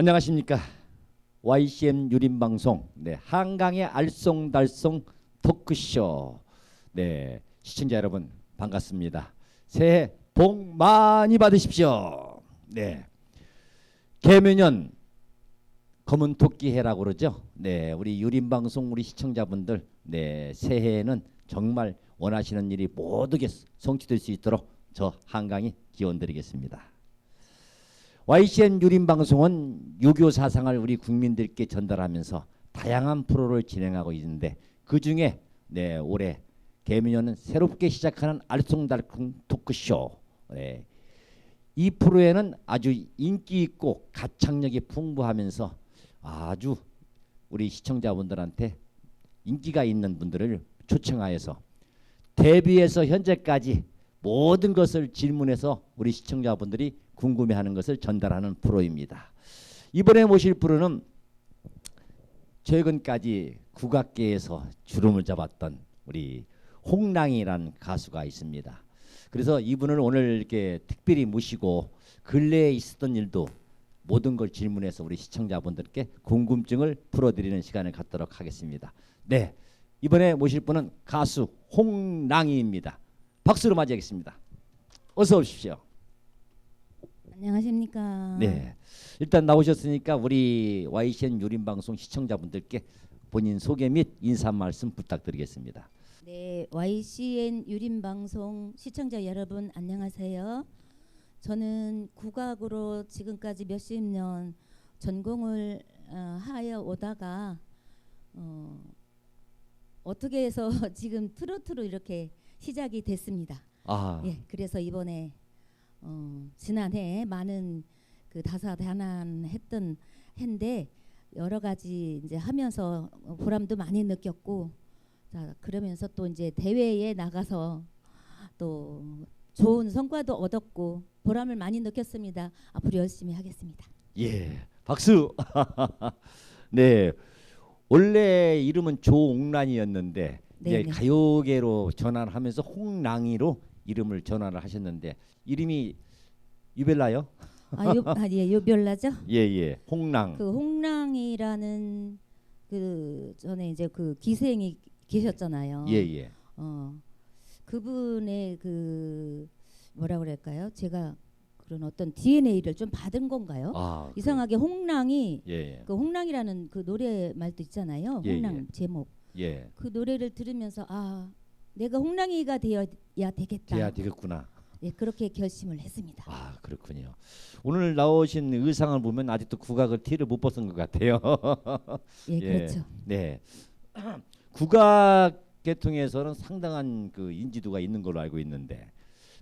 안녕하십니까. YCN 유림 방송. 네 한강의 알쏭달쏭 토크쇼. 네 시청자 여러분 반갑습니다. 새해 복 많이 받으십시오. 네 개묘년 검은 토끼 해라고 그러죠. 네 우리 유림 방송 우리 시청자분들 네 새해에는 정말 원하시는 일이 모두게 성취될 수 있도록 저 한강이 기원 드리겠습니다. YCN 유림 방송은 유교 사상을 우리 국민들께 전달하면서 다양한 프로를 진행하고 있는데 그 중에 네 올해 개미년은 새롭게 시작하는 알쏭달쏭 토크쇼. 네. 이 프로에는 아주 인기 있고 가창력이 풍부하면서 아주 우리 시청자분들한테 인기가 있는 분들을 초청하여서 데뷔해서 현재까지 모든 것을 질문해서 우리 시청자분들이 궁금해하는 것을 전달하는 프로입니다. 이번에 모실 프로는 최근까지 국악계에서 주름을 잡았던 우리 홍랑이라는 가수가 있습니다. 그래서 이분을 오늘 이렇게 특별히 모시고 근래에 있었던 일도 모든 걸 질문해서 우리 시청자분들께 궁금증을 풀어드리는 시간을 갖도록 하겠습니다. 네, 이번에 모실 분은 가수 홍랑이입니다. 박수로 맞이하겠습니다. 어서 오십시오. 안녕하십니까. 네. 일단 나오셨으니까 우리 YCN 유림 방송 시청자분들께 본인 소개 및 인사 말씀 부탁드리겠습니다. 네, YCN 유림 방송 시청자 여러분 안녕하세요. 저는 국악으로 지금까지 몇십 년 전공을 어, 하여 오다가 어, 어떻게 해서 지금 트로트로 이렇게 시작이 됐습니다. 아, 예, 그래서 이번에 어, 지난해 많은 그 다사다난했던 해인데 여러 가지 이제 하면서 보람도 많이 느꼈고 자 그러면서 또 이제 대회에 나가서 또 좋은 성과도 얻었고 보람을 많이 느꼈습니다. 앞으로 열심히 하겠습니다. 예. 박수. 네. 원래 이름은 조옥란이었는데 이제 네네. 가요계로 전환하면서 홍랑이로 이름을 전환을 하셨는데 이름이 유벨라요? 아, 요, 아, 예, 요별나죠? 예, 예. 홍랑. 그 홍랑이라는 그 전에 이제 그 기생이 계셨잖아요. 예, 예. 어 그분의 그 뭐라 그럴까요? 제가 그런 어떤 DNA를 좀 받은 건가요? 아, 이상하게 홍랑이 그, 예, 예. 그 홍랑이라는 그 노래 말도 있잖아요. 예, 홍랑 예. 제목. 예. 그 노래를 들으면서 아 내가 홍랑이가 되어야 되겠다. 돼야 되겠구나. 예, 그렇게 결심을 했습니다. 아 그렇군요. 오늘 나오신 의상을 보면 아직도 국악을 티를 못 벗은 것 같아요. 예, 예. 그렇죠. 네. 국악 계통에서는 상당한 그 인지도가 있는 걸로 알고 있는데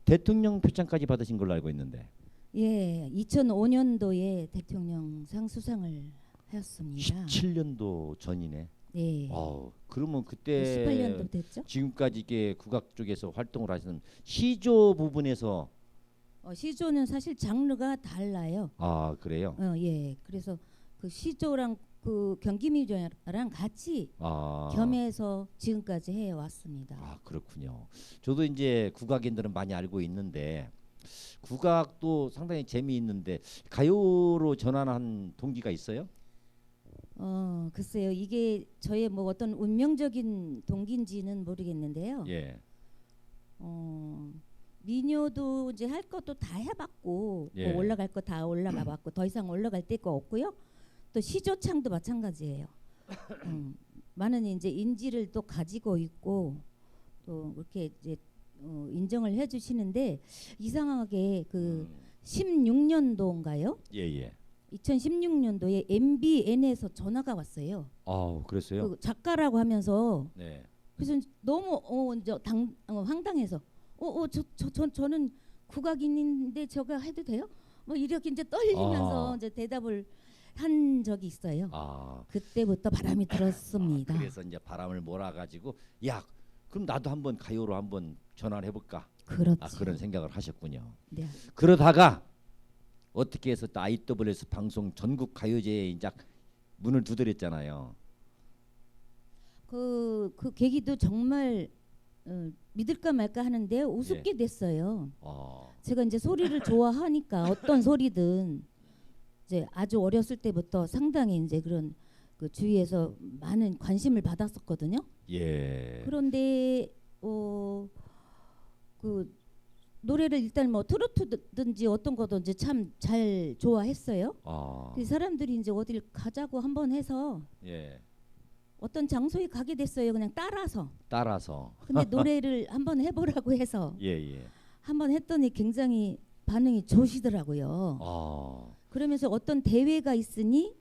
대통령 표창까지 받으신 걸로 알고 있는데 예, 2005년도에 대통령 상 수상을 하였습니다. 17년도 전이네. 네. 어, 그러면 그때 18년도 됐죠? 지금까지 이게 국악 쪽에서 활동을 하시는 시조 부분에서 어, 시조는 사실 장르가 달라요. 아 그래요. 어, 예. 그래서 그 시조랑 그 경기미조랑 같이 아 겸해서 지금까지 해 왔습니다. 아 그렇군요. 저도 이제 국악인들은 많이 알고 있는데 국악도 상당히 재미있는데 가요로 전환한 동기가 있어요? 어, 글쎄요. 이게 저의 뭐 어떤 운명적인 동기인지는 모르겠는데요. 예. 어, 민요도 이제 할 것도 다 해봤고 예. 뭐 올라갈 거 다 올라가봤고 더 이상 올라갈 데가 없고요. 또 시조창도 마찬가지예요. 음, 많은 이제 인지를 또 가지고 있고 또 이렇게 이제 어, 인정을 해주시는데 이상하게 그 16년도인가요? 예예. 2016년도에 MBN에서 전화가 왔어요. 아우 그랬어요? 그 작가라고 하면서 네. 그래서 너무 어, 이제 당, 어, 황당해서 어어저 저, 저, 저 는 국악인인데 저가 해도 돼요? 뭐 이렇게 이제 떨리면서 아. 이제 대답을 한 적이 있어요. 아 그때부터 바람이 들었습니다. 그래서 이제 바람을 몰아가지고 야 그럼 나도 한번 가요로 한번 전환해 볼까? 그렇죠. 아 그런 생각을 하셨군요. 네. 그러다가 어떻게 해서 또 IWS 방송 전국 가요제에 이제 문을 두드렸잖아요. 그, 그 계기도 정말 어, 믿을까 말까 하는데 우습게 됐어요. 어. 제가 이제 소리를 좋아하니까 어떤 소리든 이제 아주 어렸을 때부터 상당히 이제 그런 그 주위에서 많은 관심을 받았었거든요. 예. 그런데 어 그 노래를 일단 뭐 트로트든지 어떤 거든지 참 잘 좋아했어요. 아. 그 사람들이 이제 어딜 가자고 한번 해서 예. 어떤 장소에 가게 됐어요. 그냥 따라서. 따라서 근데 노래를 한번 해보라고 해서 예, 예. 한번 했더니 굉장히 반응이 좋으시더라고요. 아. 그러면서 어떤 대회가 있으니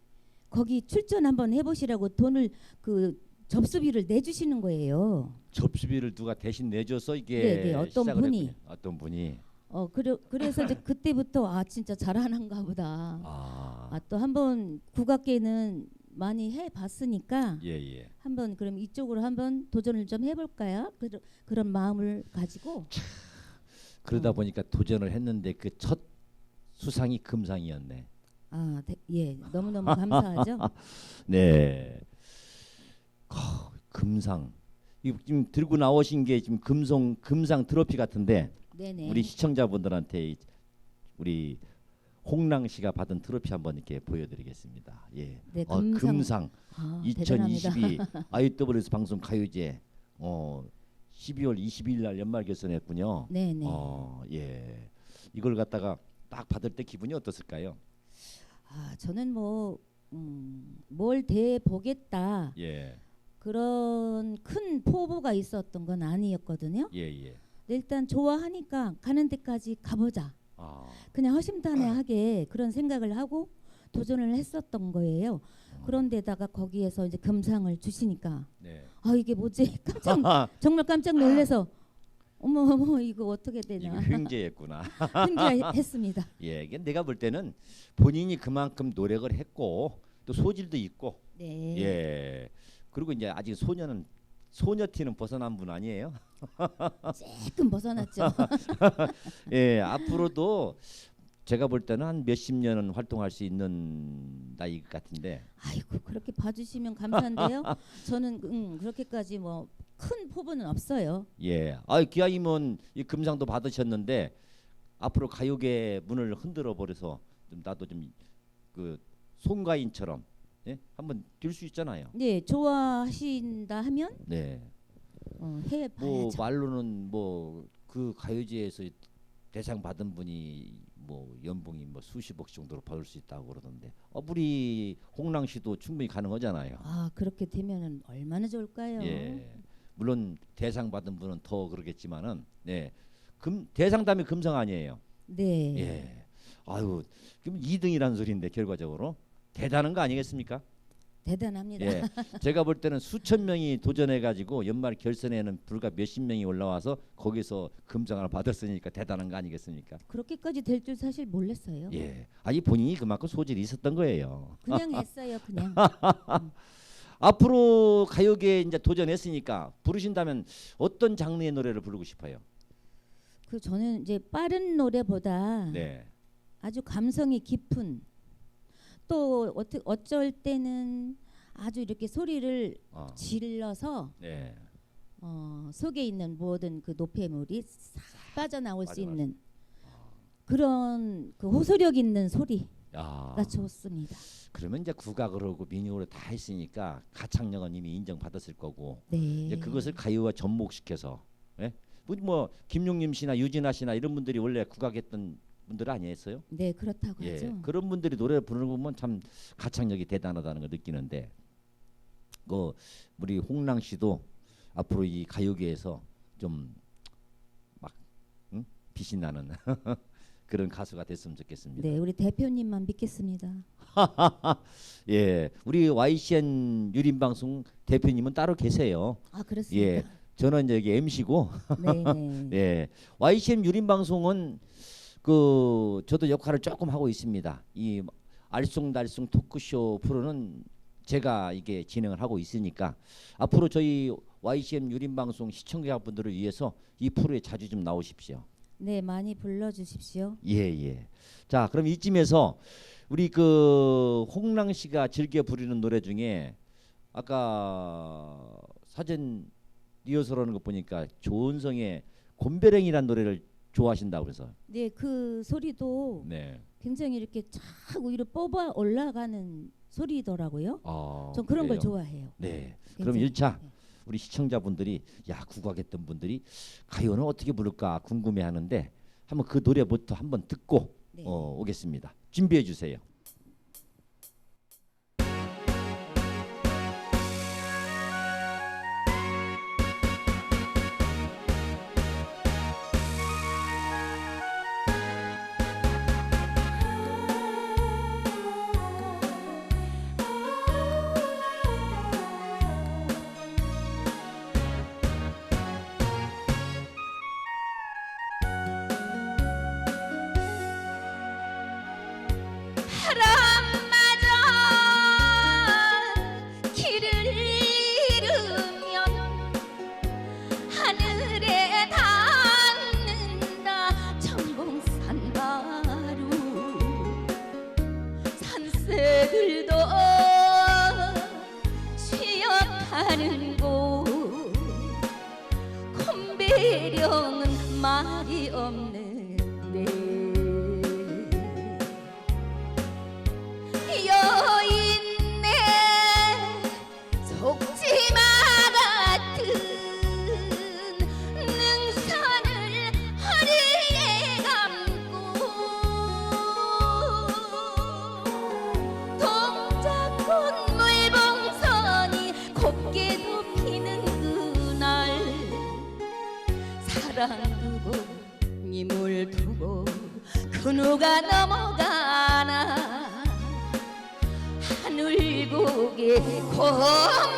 거기 출전 한번 해보시라고 돈을 그 접수비를 내주시는 거예요. 접수비를 누가 대신 내줘서 이게 네, 네, 어떤 시작을 분이. 했군요. 어떤 분이 어 그래 그래서 이제 그때부터 아 진짜 잘하는가 보다. 아. 아 또 한번 국악계는 많이 해봤으니까 예, 예. 한번 그럼 이쪽으로 한번 도전을 좀 해볼까요? 그런 그런 마음을 가지고 그러다 어. 보니까 도전을 했는데 그 첫 수상이 금상이었네. 아예 너무 너무 감사하죠. 네. 어, 금상. 이 지금 들고 나오신 게 지금 금성 금상 트로피 같은데 네네. 우리 시청자분들한테 이- 우리 홍랑 씨가 받은 트로피 한번 이렇게 보여드리겠습니다. 예. 네, 어, 금상. 금상 아, 대단합니다. 2022 IWS 방송 가요제 어 12월 22일 날 연말 결선했군요. 네네. 어, 예. 이걸 갖다가 딱 받을 때 기분이 어떻을까요? 아 저는 뭐 음, 뭘 대보겠다 예. 그런 큰 포부가 있었던 건 아니었거든요. 예, 예. 근데 일단 좋아하니까 가는 데까지 가보자. 아. 그냥 허심탄회하게 그런 생각을 하고 도전을 했었던 거예요. 그런데다가 거기에서 이제 금상을 주시니까 네. 아 이게 뭐지 깜짝 정말 깜짝 놀래서 어머 어머 이거 어떻게 이거 되나 횡재했구나. 흥미했습니다. 예, 이게 내가 볼 때는 본인이 그만큼 노력을 했고 또 소질도 있고 네. 예. 그리고 이제 아직 소녀는 소녀티는 벗어난 분 아니에요? 조금 벗어났죠. 예, 앞으로도 제가 볼 때는 한 몇십 년은 활동할 수 있는 나이 같은데. 아이고 그렇게 봐주시면 감사한데요. 저는 음, 그렇게까지 뭐 큰 포부는 없어요. 예. 아, 기아님은 이 금상도 받으셨는데 앞으로 가요계 문을 흔들어 버려서 좀 나도 좀 그 송가인처럼 예? 한번 뛸 수 있잖아요. 네 좋아하신다 하면 네. 어, 뭐 해봐야죠. 말로는 뭐 그 가요제에서 대상 받은 분이 뭐 연봉이 뭐 수십억 정도로 받을 수 있다고 그러던데. 어, 우리 홍랑 씨도 충분히 가능하잖아요. 아 그렇게 되면은 얼마나 좋을까요? 예. 물론 대상 받은 분은 더 그러겠지만은 네. 금 대상담이 금상 아니에요. 네. 예. 아유, 그럼 2등이라는 소리인데 결과적으로 대단한 거 아니겠습니까? 대단합니다. 예. 제가 볼 때는 수천 명이 도전해 가지고 연말 결선에는 불과 몇십 명이 올라와서 거기서 금상을 받았으니까 대단한 거 아니겠습니까? 그렇게까지 될 줄 사실 몰랐어요. 예. 아니 본인이 그만큼 소질이 있었던 거예요. 그냥 했어요, 그냥. 앞으로 가요계에 이제 도전했으니까 부르신다면 어떤 장르의 노래를 부르고 싶어요? 그 저는 이제 빠른 노래보다 네. 아주 감성이 깊은 또 어떻게 어쩔 때는 아주 이렇게 소리를 어. 질러서 네. 어, 속에 있는 모든 그 노폐물이 싹 빠져나올 수 맞아. 있는 그런 그 호소력 있는 소리가 야. 좋습니다. 그러면 이제 국악으로 하고 민요로 다 했으니까 가창력은 이미 인정받았을 거고 네. 이제 그것을 가요와 접목시켜서 예? 뭐, 뭐 김용림 씨나 유진아 씨나 이런 분들이 원래 국악했던 분들 아니었어요? 네 그렇다고 예, 하죠. 그런 분들이 노래 부르는 거 보면 참 가창력이 대단하다는 걸 느끼는데 그 우리 홍랑 씨도 앞으로 이 가요계에서 좀막 응? 빛이 나는 그런 가수가 됐으면 좋겠습니다. 네, 우리 대표님만 믿겠습니다. 예, 우리 YCN 유림 방송 대표님은 따로 계세요. 아 그렇습니까? 예, 저는 여기 MC고 네, 네. 예, YCN 유림 방송은 그 저도 역할을 조금 하고 있습니다. 이 알쏭달쏭 토크쇼 프로는 제가 이게 진행을 하고 있으니까 앞으로 저희 YCN 유림 방송 시청자분들을 위해서 이 프로에 자주 좀 나오십시오. 네, 많이 불러 주십시오. 예, 예. 자, 그럼 이쯤에서 우리 그 홍랑 씨가 즐겨 부르는 노래 중에 아까 사전 리허설하는 거 보니까 조은성의 곰배랭이라는 노래를 좋아하신다고 그래서 네, 그 소리도 네. 굉장히 이렇게 쫙 위로 뽑아 올라가는 소리더라고요. 아, 전 그런 걸 그래요? 좋아해요. 네. 그럼 굉장히. 1차 네. 우리 시청자분들이 야 국악했던 분들이 가요는 어떻게 부를까 궁금해하는데 한번 그 노래부터 한번 듣고 네. 어, 오겠습니다. 준비해 주세요. 하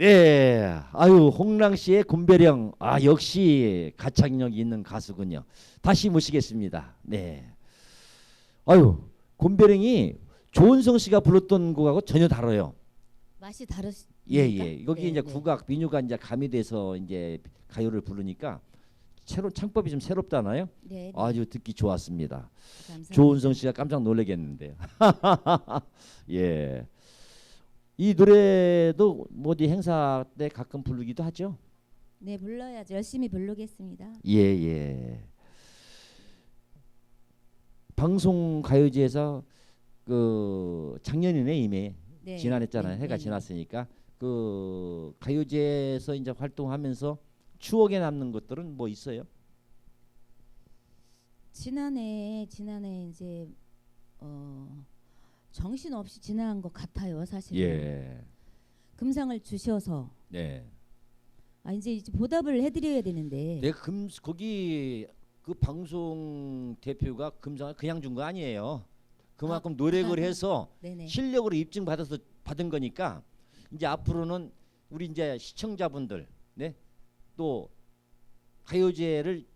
네, 아유 홍랑 씨의 곰배령, 아 역시 가창력이 있는 가수군요. 다시 모시겠습니다. 네, 아유 곰배령이 조은성 씨가 불렀던 곡하고 전혀 다르요. 맛이 다르 예, 예. 여기 네, 이제 네. 국악 민요가 이제 가미돼서 이제 가요를 부르니까 새로 창법이 좀 새롭잖아요. 네, 아주 듣기 좋았습니다. 감사합니다. 조은성 씨가 깜짝 놀라겠는데요. 예. 이 노래도 뭐 어디 행사 때 가끔 부르기도 하죠. 네, 불러야죠. 열심히 부르겠습니다. 예, 예. 방송 가요제에서 그 작년이네 이미 네. 지난했잖아요. 네, 해가 네, 지났으니까 그 가요제에서 이제 활동하면서 추억에 남는 것들은 뭐 있어요? 지난해 지난해 이제 어 정신 없이 지나간 것 같아요, 사실. 예. 금상을 주셔서 네. 아 이제 이제 보답을 해드려야 되는데. 내가 금 거기 그 방송 대표가 금상을 그냥 준 거 아니에요. 그만큼 노력을 해서 네네. 실력으로 입증 받아서 받은 거니까 이제 앞으로는 우리 이제 시청자분들 네? 또 가요제를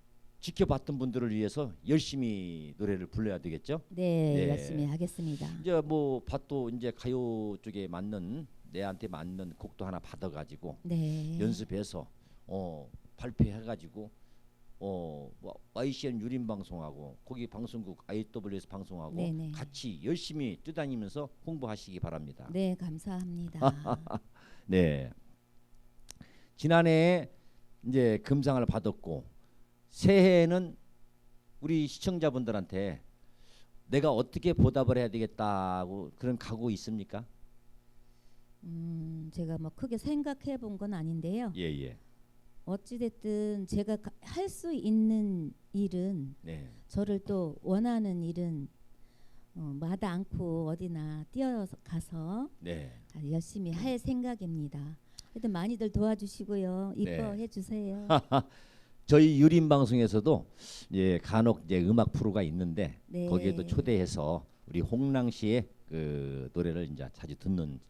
지켜봤던 분들을 위해서 열심히 노래를 불러야 되겠죠. 네, 네. 열심히 하겠습니다. 이제 뭐 밭도 이제 가요 쪽에 맞는 내한테 맞는 곡도 하나 받아가지고 네. 연습해서 어 발표해가지고 어뭐 YCN 유림 방송하고 거기 방송국 IWS 방송하고 네네. 같이 열심히 뛰다니면서 홍보하시기 바랍니다. 네, 감사합니다. 네. 지난해 이제 금상을 받았고 새해에는 우리 시청자분들한테 내가 어떻게 보답을 해야 되겠다고 그런 각오 있습니까? 음, 제가 뭐 크게 생각해 본 건 아닌데요. 예, 예. 어찌 됐든 제가 할 수 있는 일은 네. 저를 또 원하는 일은 어, 마다 않고 어디나 뛰어가서 네. 열심히 할 생각입니다. 하여튼 많이들 도와주시고요. 이뻐해 네. 주세요. 저희 유림 방송에서도 예, 간혹 이제 음악 프로가 있는데 네. 거기에도 초대해서 우리 홍랑 씨의 그 노래를 이제 자주 듣는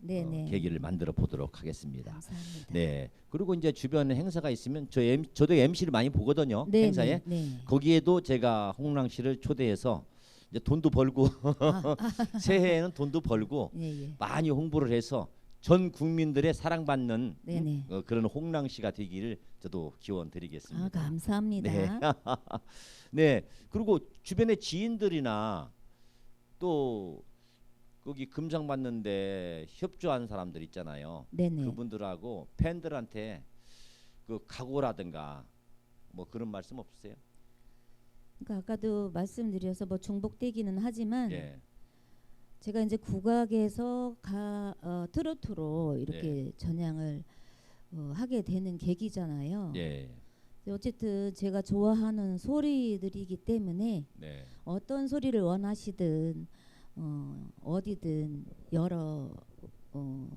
네, 어, 네. 계기를 만들어 보도록 하겠습니다. 감사합니다. 네. 그리고 이제 주변에 행사가 있으면 저 M, 저도 MC를 많이 보거든요. 네, 행사에. 네, 네. 거기에도 제가 홍랑 씨를 초대해서 이제 돈도 벌고 아, 새해에는 돈도 벌고 예, 예. 많이 홍보를 해서 전 국민들의 사랑받는 네, 네. 어, 그런 홍랑 씨가 되기를 저도 기원 드리겠습니다. 아, 감사합니다. 네. 네. 그리고 주변의 지인들이나 또 거기 금상 받는데 협조한 사람들 있잖아요. 네, 네. 그분들하고 팬들한테 그 각오라든가 뭐 그런 말씀 없으세요? 그러니까 아까도 말씀드려서 뭐 중복되기는 하지만 예. 제가 이제 국악에서 가 어, 트로트로 이렇게 네. 전향을 어, 하게 되는 계기잖아요. 예. 어쨌든 제가 좋아하는 소리들이기 때문에 네. 어떤 소리를 원하시든 어, 어디든 여러 어,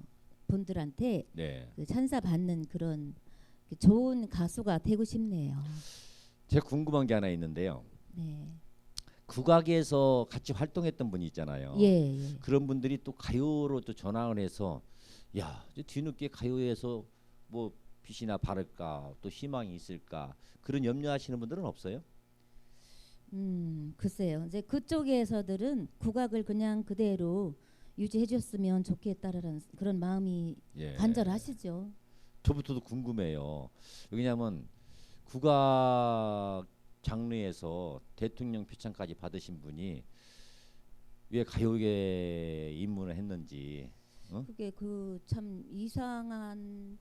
분들한테 네. 그 찬사 받는 그런 그 좋은 가수가 되고 싶네요. 제가 궁금한 게 하나 있는데요. 네. 국악에서 같이 활동했던 분이 있잖아요. 예, 예. 그런 분들이 또 가요로 또 전환을 해서 야 뒤늦게 가요에서 뭐 빛이나 바를까 또 희망이 있을까 그런 염려하시는 분들은 없어요? 음, 글쎄요. 이제 그쪽에서들은 국악을 그냥 그대로 유지해 줬으면 좋겠다라는 그런 마음이 예. 간절하시죠. 저부터도 궁금해요. 왜냐하면 국악 장르에서 대통령 표창까지 받으신 분이 왜 가요계에 입문을 했는지 그게 그 참 이상한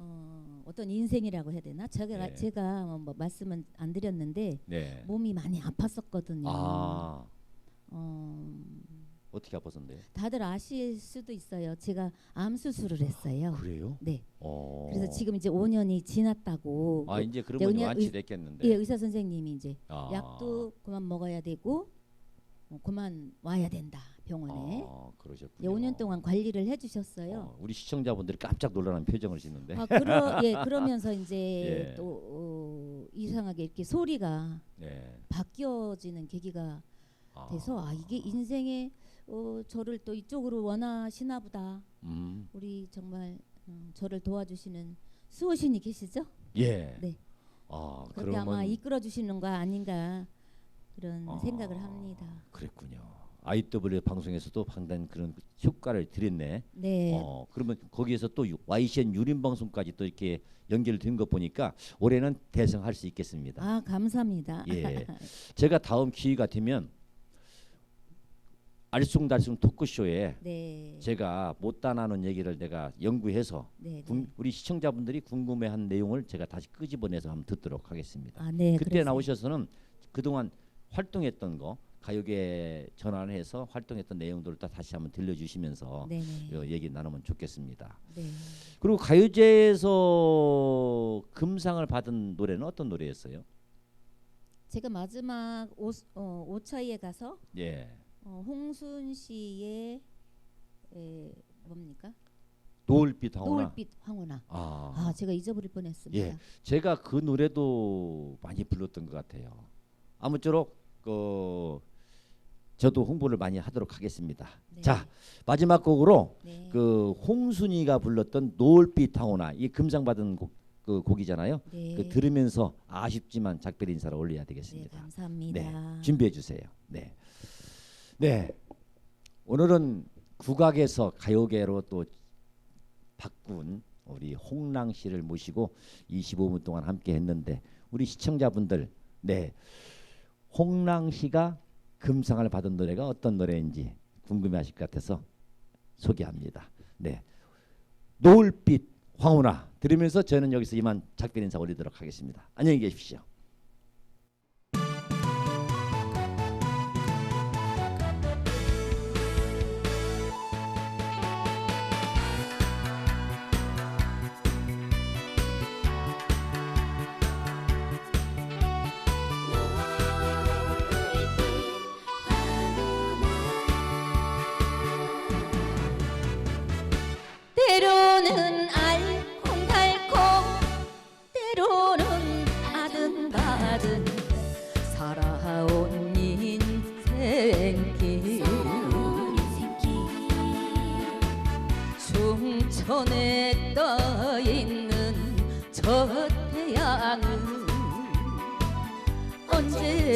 어, 어떤 인생이라고 해야 되나? 제가 예. 제가 뭐, 뭐 말씀은 안 드렸는데 네. 몸이 많이 아팠었거든요. 아 어, 어떻게 아팠었는데요? 다들 아실 수도 있어요. 제가 암 수술을 했어요. 그래요? 네. 어. 그래서 지금 이제 5년이 지났다고. 아 이제 네, 그러면 그냥 완치 의- 됐겠는데. 예, 의사 선생님이 이제 아. 약도 그만 먹어야 되고 어, 그만 와야 된다 병원에. 아, 예, 그러셨군요. 5년 동안 관리를 해주셨어요. 어, 우리 시청자분들이 깜짝 놀라는 표정을 짓는데. 아, 그러, 예, 그러면서 이제 예. 또 어, 이상하게 이렇게 소리가 네. 바뀌어지는 계기가 아. 돼서 아 이게 인생에 어, 저를 또 이쪽으로 원하시나 보다. 음. 우리 정말 음, 저를 도와주시는 수호신이 계시죠? 예. 네. 아 그렇게 아마 이끌어 주시는 거 아닌가 그런 아, 생각을 합니다. 그랬군요. IW 방송에서도 상당히 그런 효과를 드렸네. 네. 어 그러면 거기에서 또 유- YCN 유림 방송까지 또 이렇게 연결된 거 보니까 올해는 대성할 수 있겠습니다. 아 감사합니다. 예. 제가 다음 기회가 되면 알쏭달쏭 토크쇼에 네. 제가 못다나는 얘기를 내가 연구해서 네. 궁- 우리 시청자분들이 궁금해한 내용을 제가 다시 끄집어내서 한번 듣도록 하겠습니다. 아 네. 그때 그러세요. 나오셔서는 그동안 활동했던 거 가요계 전환해서 활동했던 내용들을 다 다시 한번 들려주시면서 얘기 나누면 좋겠습니다. 네. 그리고 가요제에서 금상을 받은 노래는 어떤 노래였어요? 제가 마지막 오, 어, 오차이에 가서 예, 어, 홍순 씨의 에, 뭡니까? 노을빛 황혼아. 노을빛 황혼아. 아, 아, 제가 잊어버릴 뻔했습니다. 예. 제가 그 노래도 많이 불렀던 것 같아요. 아무쪼록 그 저도 홍보를 많이 하도록 하겠습니다. 네. 자 마지막 곡으로 네. 그 홍순이가 불렀던 노을빛 황혼아 이 금상 받은 곡, 그 곡이잖아요. 네. 그 들으면서 아쉽지만 작별 인사를 올려야 네, 되겠습니다. 감사합니다. 준비해 주세요. 네. 네. 오늘은 국악에서 가요계로 또 바꾼 우리 홍랑 씨를 모시고 25분 동안 함께 했는데 우리 시청자분들 네. 홍랑 씨가 금상을 받은 노래가 어떤 노래인지 궁금해 하실 것 같아서 소개합니다. 네. 노을빛 황혼아 들으면서 저는 여기서 이만 작별 인사 올리도록 하겠습니다. 안녕히 계십시오.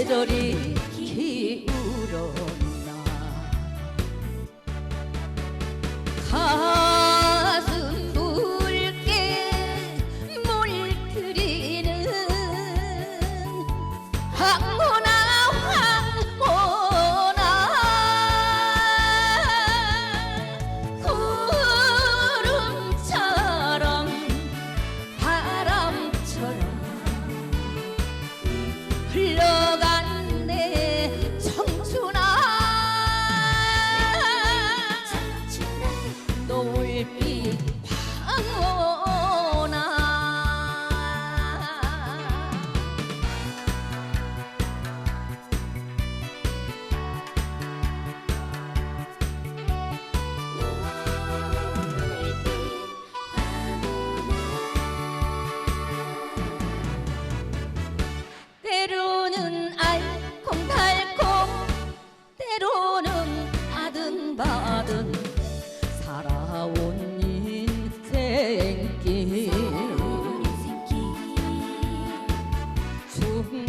저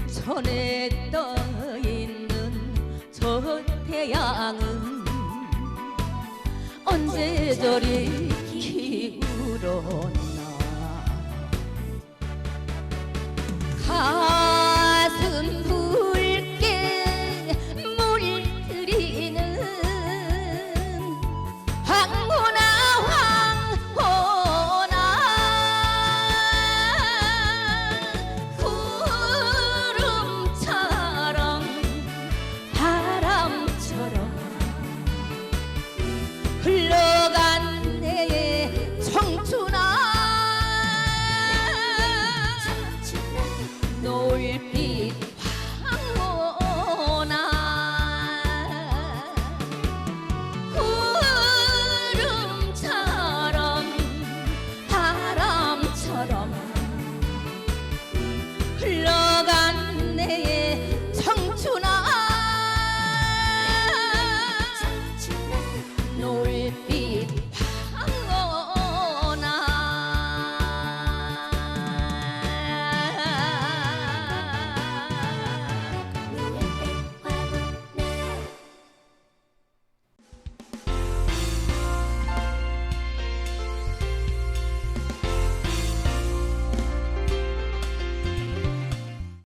천에 떠 있는 저 태양은 언제 저리 기울었나? 가슴 부 no repeat